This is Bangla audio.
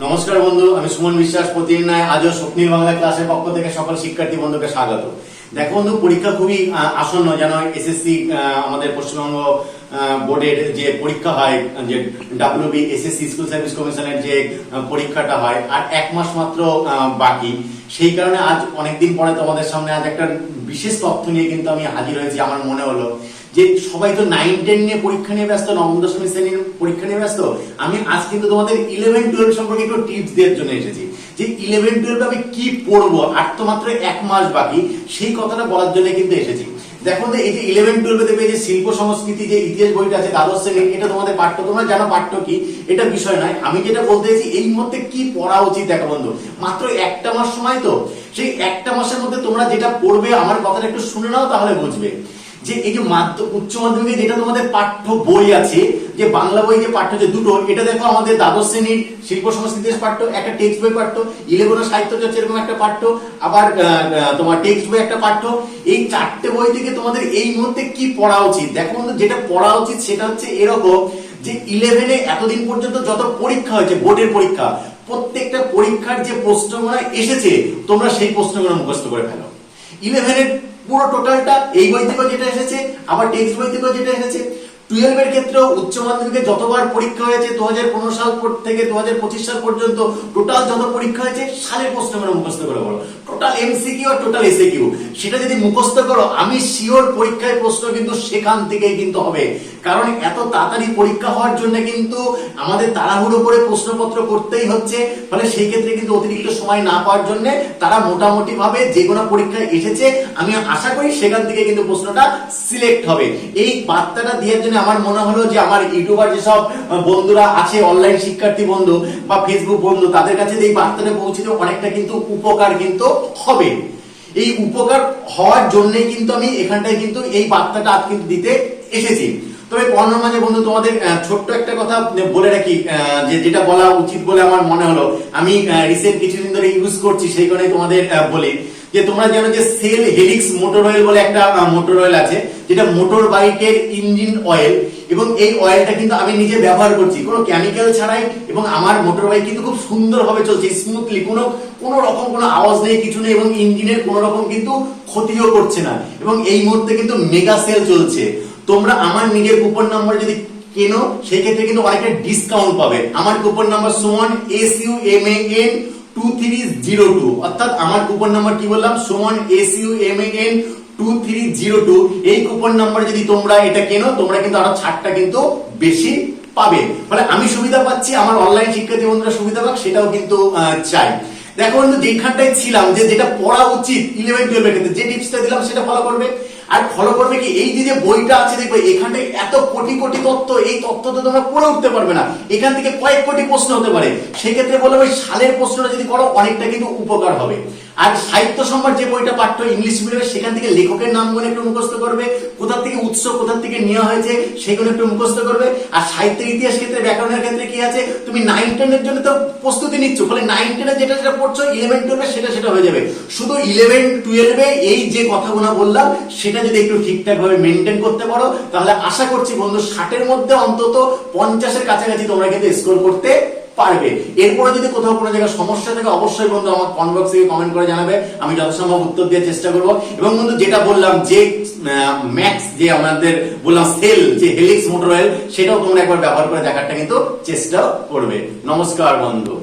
নমস্কার বন্ধু, আমি সুমন বিশ্বাস প্রতিদিন নয় আজও স্বপ্নীল বাংলা ক্লাসের পক্ষ থেকে সকল শিক্ষার্থী বন্ধুকে স্বাগত। দেখো বন্ধু, পরীক্ষা খুবই আসন্ন, যেন এসএসসি আমাদের পশ্চিমবঙ্গ বোর্ডের যে পরীক্ষা হয়, যে ডাব্লিউবি এসএসসি স্কুল সার্ভিস কমিশনের যে পরীক্ষাটা হয়, আর এক মাস মাত্র বাকি। সেই কারণে আজ অনেকদিন পরে তোমাদের সামনে আজ একটা বিশেষ তথ্য নিয়ে কিন্তু আমি হাজির হয়েছি, আমার মনে হলো। যে সবাই তো নাইন টেন নিয়ে পরীক্ষা নিয়ে ব্যস্ত, নবম দশমী শ্রেণির পরীক্ষা নিয়ে ব্যস্ত? আমি আজ কিন্তু তোমাদের ইলেভেন টুয়েলভ সম্পর্কে একটু টিপস দেওয়ার জন্য এসেছি। যে ইলেভেন টুয়েলভ আমি কি পড়ব আর তো মাত্র এক মাস বাকি, সেই কথাটা বলার জন্য কিন্তু এসেছি। দেখো তো, এই যে ইলেভেন টুয়েলভে দেখবে যে শিল্প সংস্কৃতি যে ইতিহাস বইটা আছে, দ্বাদশ শ্রেণির এটা তোমাদের পাঠ্য। তোমরা জানো পাঠ্য কি? এটা বিষয় নয়। আমি যেটা বলতে চাইছি, এই মুহূর্তে কি পড়া উচিত দেখো বন্ধু? মাত্র একটা মাস সময় তো। সেই একটা মাসের মধ্যে তোমরা যেটা পড়বে, আমার কথাটা একটু শুনে নাও তাহলে বুঝবে। যে এই যে মাধ্যম উচ্চ মাধ্যমিকে যেটা তোমাদের পাঠ্য বই আছে যে বাংলা বই যে পাঠ্য যে দুটো, এটা দেখো আমাদের দ্বাদশ শ্রেণির শিল্প সংস্কৃতির পাঠ্য, একটা টেক্সট বই পাঠ্য ইলেভেনের সাহিত্য চর্চা এরকম একটা পাঠ্য, আবার তোমার টেক্সট বই একটা পাঠ্য। এই চারটে বই থেকে তোমাদের এই মুহূর্তে কি পড়া উচিত? দেখো যেটা পড়া উচিত সেটা হচ্ছে এরকম যে ইলেভেনে এতদিন পর্যন্ত যত পরীক্ষা হয়েছে, বোর্ডের পরীক্ষা, প্রত্যেকটা পরীক্ষার যে প্রশ্নগুলো এসেছে, তোমরা সেই প্রশ্নগুলো মুখস্থ করে ফেলো। ইলেভেনের পুরো টোটালটা এই বই থেকেও যেটা এসেছে, আবার টেক্সট বই থেকেও যেটা এসেছে। টুয়েলভের ক্ষেত্রেও উচ্চ মাধ্যমিকে যতবার পরীক্ষা হয়েছে দু হাজার পনেরো সাল থেকে দু হাজার পঁচিশ সাল পর্যন্ত টোটাল যত পরীক্ষা হয়েছে, সালের প্রশ্নগুলো মুখস্থ করে বলো টোটাল এমসিকিউ আর টোটাল এসএকিউ সেটা যদি মুখস্থ করো, আমি শিওর পরীক্ষায় প্রশ্ন কিন্তু সেখান থেকেই কিন্তু হবে। কারণ এত তাড়াতাড়ি পরীক্ষা হওয়ার জন্য কিন্তু আমাদের তাড়াহুড়ো করে প্রশ্নপত্র করতেই হচ্ছে। ফলে সেই ক্ষেত্রে কিন্তু অতিরিক্ত সময় না পাওয়ার জন্য তারা মোটামুটি ভাবে যে কোনো পরীক্ষায় এসেছে। আমি আশা করি সেখান থেকে কিন্তু প্রশ্নটা সিলেক্ট হবে। এই বার্তাটা দেওয়ার জন্য আমার মনে হলো যে আমার ইউটিউবার যেসব বন্ধুরা আছে অনলাইন শিক্ষার্থী বন্ধু বা ফেসবুক বন্ধু, তাদের কাছে এই বার্তাটা পৌঁছে অনেকটা কিন্তু উপকার কিন্তু হবে। এই উপকার হওয়ার জন্য কিন্তু আমি এখানটায় কিন্তু এই বার্তাটা আজ কিন্তু দিতে এসেছি। তবে পর্ণ মাঝে বন্ধু, তোমাদের ছোট্ট একটা কথা বলে রাখি যে যেটা বলা উচিত বলে আমার মনে হলো। আমি রিসেন্ট কিছুদিন ধরে ইউজ করছি, সেই কারণে তোমাদের বলি। যে তোমরা জানো যে সেল হেলিক্স মোটর অয়েল বলে একটা মোটর অয়েল আছে, যেটা মোটর বাইকের ইঞ্জিন অয়েল। এবং এই অয়েলটা কিন্তু আমি নিজে ব্যবহার করছি। কোনো কেমিক্যাল ছাড়াই এবং আমার মোটর বাইক কিন্তু খুব সুন্দরভাবে চলছে স্মুথলি কোনো কোনো রকম কোনো আওয়াজ নেই, কিছু নেই, এবং ইঞ্জিনের কোনো রকম কিন্তু ক্ষতিও করছে না। এবং এই মুহূর্তে কিন্তু মেগা সেল চলছে। তোমরা আমার নিজের কুপন নাম্বার যদি কেনো, সেই ক্ষেত্রে কিন্তু অনেকটা ডিসকাউন্ট পাবে। আমার coupon number Suman S U M A N two three zero two অর্থাৎ আমার কুপন নাম্বার কি বললাম? Suman S U M N two three zero two এই কুপন নাম্বার যদি তোমরা এটা কেনো, তোমরা কিন্তু আরও ছাড়টা কিন্তু বেশি পাবে। ফলে আমি সুবিধা পাচ্ছি, আমার অনলাইন শিক্ষার্থী বন্ধুরা সুবিধা পাক, সেটাও কিন্তু চাই। দেখো বন্ধু, যেখানটায় ছিলাম, যে যেটা পড়া উচিত ইলেভেন টুয়েলভের ক্ষেত্রে, যে টিপসটা দিলাম, সেটা ফলো করবে। আর ফলো করবে কি? এই যে বইটা আছে, দেখবে এখানে এত কোটি কোটি তত্ত্ব, এই তত্ত্ব তো তোমরা পড়ে উঠতে পারবে না। এখান থেকে কয়েক কোটি প্রশ্ন হতে পারে। সেক্ষেত্রে বললাম ওই সালের প্রশ্নটা যদি করো, অনেকটা কিন্তু উপকার হবে। আর সাহিত্য সম্রাট যে বইটা পাঠ্য ইংলিশ মিডিয়ামে, সেখান থেকে লেখকের নামগুলো একটু মুখস্থ করবে কোথা থেকে উৎস কোথা থেকে নেওয়া হয়েছে সেগুলো একটু মুখস্থ করবে। আর সাহিত্যের ইতিহাস ক্ষেত্রে, ব্যাকরণের ক্ষেত্রে কি আছে? তুমি নাইন টেনের জন্য তো প্রস্তুতি নিচ্ছ, ফলে নাইন টেনে যেটা যেটা পড়ছো ইলেভেন টুয়েলভে সেটা সেটা হয়ে যাবে। শুধু ইলেভেন টুয়েলভে এই যে কথাগুলো বললাম, সেটা যদি একটু ঠিকঠাক ভাবে মেনটেন করতে পারো, তাহলে আশা করছি বন্ধু, ষাটের মধ্যে অন্তত পঞ্চাশের কাছাকাছি তোমরা কিন্তু স্কোর করতে পারবে। এরপরে যদি কোথাও কোনো জায়গায় সমস্যা থাকে, অবশ্যই বন্ধু আমার কমেন্ট বক্সে কমেন্ট করে জানাবে। আমি যথাসম্ভব উত্তর দেওয়ার চেষ্টা করব। এবং বন্ধু, যেটা বললাম যে ম্যাক্স যে আমাদের বললাম সেল যে হেলিক্স মোটর অয়েল সেটাও তোমরা একবার ব্যবহার করে দেখারটা কিন্তু চেষ্টা করবে। নমস্কার বন্ধু।